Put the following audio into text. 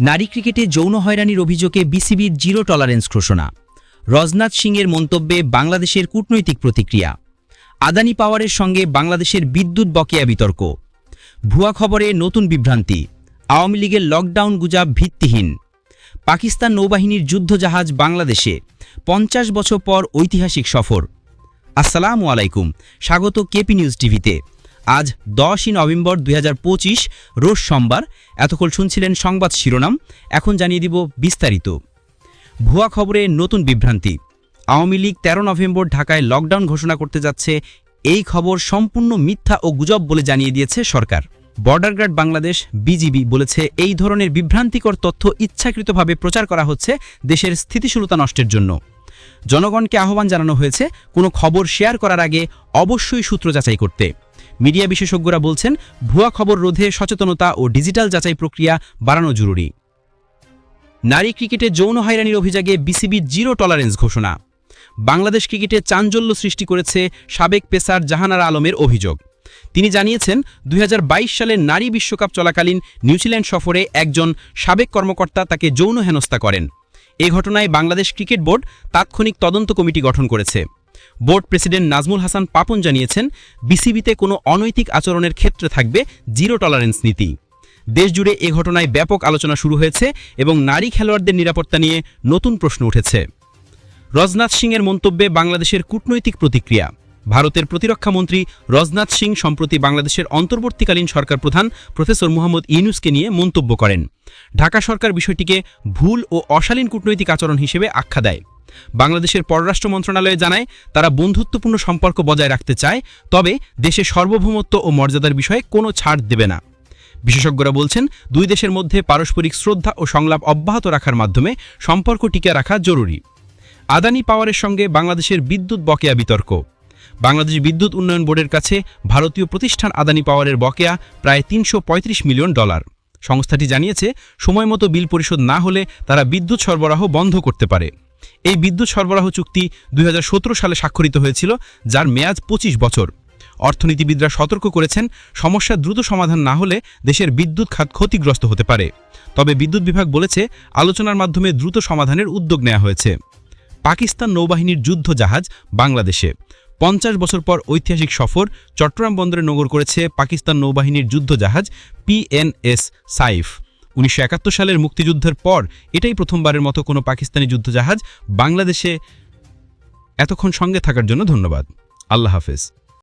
নারী ক্রিকেটে যৌন হয়রানির অভিযোগে বিসিবির জিরো টলারেন্স ঘোষণা। রজনাথ সিংয়ের মন্তব্যে বাংলাদেশের কূটনৈতিক প্রতিক্রিয়া। আদানি পাওয়ারের সঙ্গে বাংলাদেশের বিদ্যুৎ বকেয়া বিতর্ক। ভুয়া খবরে নতুন বিভ্রান্তি। আওয়ামী লীগের লকডাউন গুজাব ভিত্তিহীন। পাকিস্তান নৌবাহিনীর যুদ্ধজাহাজ বাংলাদেশে পঞ্চাশ বছর পর ঐতিহাসিক সফর। আসসালামু আলাইকুম। স্বাগত কেপি নিউজ টিভিতে। আজ দশই নভেম্বর দুই হাজার পঁচিশ, রোজ সোমবার। এতক্ষণ শুনছিলেন সংবাদ শিরোনাম, এখন জানিয়ে দিব বিস্তারিত। ভুয়া খবরে নতুন বিভ্রান্তি। আওয়ামী লীগ তেরো নভেম্বর ঢাকায় লকডাউন ঘোষণা করতে যাচ্ছে, এই খবর সম্পূর্ণ মিথ্যা ও গুজব বলে জানিয়ে দিয়েছে সরকার। বর্ডার গার্ড বাংলাদেশ, বিজিবি, বলেছে এই ধরনের বিভ্রান্তিকর তথ্য ইচ্ছাকৃতভাবে প্রচার করা হচ্ছে দেশের স্থিতিশীলতা নষ্টের জন্য। জনগণকে আহ্বান জানানো হয়েছে কোনো খবর শেয়ার করার আগে অবশ্যই সূত্র যাচাই করতে। মিডিয়া বিশেষজ্ঞরা বলছেন, ভুয়া খবর রোধে সচেতনতা ও ডিজিটাল যাচাই প্রক্রিয়া বাড়ানো জরুরি। নারী ক্রিকেটে যৌন হয়রানির অভিযোগে বিসিবির জিরো টলারেন্স ঘোষণা। বাংলাদেশ ক্রিকেটে চাঞ্চল্য সৃষ্টি করেছে সাবেক পেসার জাহানারা আলমের অভিযোগ। তিনি জানিয়েছেন, দুই সালের নারী বিশ্বকাপ চলাকালীন নিউজিল্যান্ড সফরে একজন সাবেক কর্মকর্তা তাকে যৌন হেনস্থা করেন। এ ঘটনায় বাংলাদেশ ক্রিকেট বোর্ড তাৎক্ষণিক তদন্ত কমিটি গঠন করেছে। বোর্ড প্রেসিডেন্ট নাজমুল হাসান পাপন জানিয়েছেন, বিসিবিতে কোনো অনৈতিক আচরণের ক্ষেত্রে থাকবে জিরো টলারেন্স নীতি। দেশজুড়ে এ ঘটনায় ব্যাপক আলোচনা শুরু হয়েছে এবং নারী খেলোয়াড়দের নিরাপত্তা নিয়ে নতুন প্রশ্ন উঠেছে। রজনাথ সিংয়ের মন্তব্যে বাংলাদেশের কূটনৈতিক প্রতিক্রিয়া। ভারতের প্রতিরক্ষা মন্ত্রী রজনাথ সিং সম্প্রতি বাংলাদেশের অন্তর্বর্তীকালীন সরকার প্রধান প্রফেসর মোহাম্মদ ইউনুসকে নিয়ে মন্তব্য করেন। ঢাকা সরকার বিষয়টিকে ভুল ও অশালীন কূটনৈতিক আচরণ হিসেবে আখ্যা দেয়। বাংলাদেশের পররাষ্ট্র মন্ত্রণালয়ে জানায়, তারা বন্ধুত্বপূর্ণ সম্পর্ক বজায় রাখতে চায়, তবে দেশে সার্বভৌমত্ব ও মর্যাদার বিষয়ে কোনো ছাড় দেবে না। বিশেষজ্ঞরা বলছেন, দুই দেশের মধ্যে পারস্পরিক শ্রদ্ধা ও সংলাপ অব্যাহত রাখার মাধ্যমে সম্পর্ক টিকে রাখা জরুরি। আদানি পাওয়ারের সঙ্গে বাংলাদেশের বিদ্যুৎ বকেয়া বিতর্ক। বাংলাদেশ বিদ্যুৎ উন্নয়ন বোর্ডের কাছে ভারতীয় প্রতিষ্ঠান আদানি পাওয়ারের বকেয়া প্রায় তিনশো পঁয়ত্রিশ মিলিয়ন ডলার। সংস্থাটি জানিয়েছে, সময়মতো বিল পরিশোধ না হলে তারা বিদ্যুৎ সরবরাহ বন্ধ করতে পারে। এই বিদ্যুৎ সরবরাহ চুক্তি দুই হাজার সতেরো সালে স্বাক্ষরিত হয়েছিল, যার মেয়াদ ২৫ বছর। অর্থনীতিবিদরা সতর্ক করেছেন, সমস্যা দ্রুত সমাধান না হলে দেশের বিদ্যুৎ খাত ক্ষতিগ্রস্ত হতে পারে। তবে বিদ্যুৎ বিভাগ বলেছে, আলোচনার মাধ্যমে দ্রুত সমাধানের উদ্যোগ নেওয়া হয়েছে। পাকিস্তান নৌবাহিনীর যুদ্ধ জাহাজ বাংলাদেশে। পঞ্চাশ বছর পর ঐতিহাসিক সফর চট্টগ্রাম বন্দরে নগর করেছে পাকিস্তান নৌবাহিনীর যুদ্ধ জাহাজ পিএনএস সাইফ। উনিশশো একাত্তর সালের মুক্তিযুদ্ধের পর এটাই প্রথমবারের মতো কোনো পাকিস্তানি যুদ্ধজাহাজ বাংলাদেশে এতক্ষণ সঙ্গে থাকার জন্য ধন্যবাদ। আল্লাহ হাফেজ।